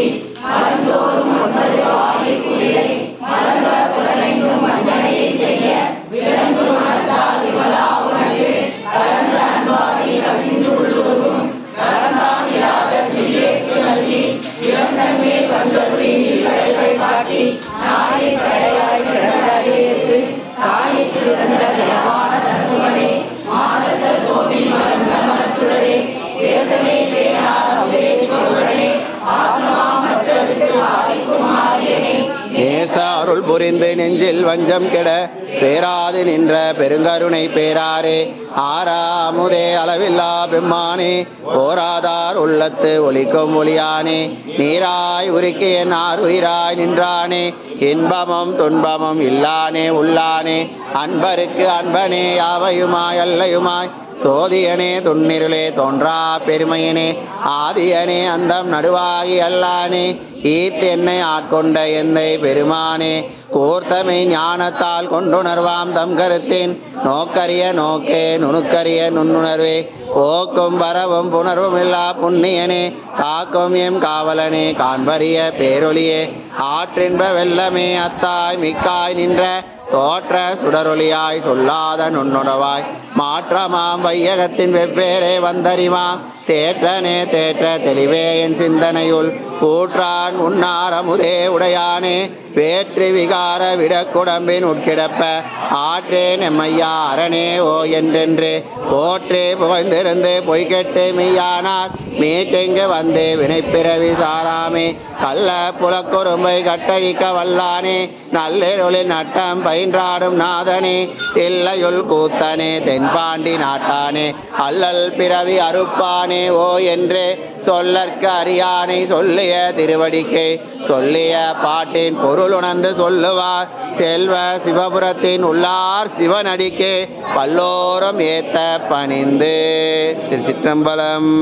morir. புரிந்து நெஞ்சில் வஞ்சம் கெட பேராது நின்ற பெருங்கருணை பேராரே. ஆறாமுதே அளவில்லா பெம்மானே போராதார் உள்ளத்து ஒலிக்கும் ஒளியானே. நீராய் உருக்கி என் ஆறுயிராய் நின்றானே இன்பமும் துன்பமும் இல்லானே உள்ளானே. அன்பருக்கு அன்பனே யாவையுமாய் அல்லையுமாய். சோதியனே துன்னிருளே தோன்றா பெருமையனே. ஆதியனே அந்தம் நடுவாகி அல்லானே. ஈத்தென்னை ஆட்கொண்ட எந்தை பெருமானே. கோர்த்தமை ஞானத்தால் கொண்டுணர்வாம் தம் கருத்தேன். நோக்கரிய நோக்கே நுணுக்கரிய நுண்ணுணர்வே. போக்கும் வரவும் புணர்வும் இல்லா புண்ணியனே. காக்கும் எம் காவலனே காண்பரிய பேரொளியே ஆற்றின்ப வெள்ளமே அத்தாய் மிக்காய் நின்ற தோற்ற சுடரொளியாய் சொல்லாத நுண்ணுணவாய் மாற்றமாம் வையகத்தின் வெவ்வேறே வந்தறிவாம். தேற்றனே தேற்ற தெளிவே என் சிந்தனையுள். கூற்றான் உன்னாரமுதே உடையானே வேற்றி விகார விடக்குடம்பின் உட்கிடப்ப. ஆற்றே நெம்மையா அரணே ஓ என்றென்று. போற்றே புகழ்ந்திருந்து பொய்கெட்டு மெய்யானார். மீட்டெங்கு வந்தே வினைப்பிறவி சாராமே. கள்ள புலக்குறும்பை கட்டழிக்க வல்லானே நல்லிருளில் நட்டம் பயின்றாடும் நாதனே. இல்லையுள் கூத்தனே தென்பாண்டி நாட்டானே. அல்லல் பிறவி அறுப்பானே ஓ என்று சொல்லற்க அறியானை சொல்லிய திருவடிக்கை சொல்லிய பாட்டின் பொருள் உணர்ந்து சொல்லுவார். செல்வ சிவபுரத்தின் உள்ளார் சிவனடிக்கே பல்லோரம் ஏத்த பணிந்து. திருச்சிற்றம்பலம்.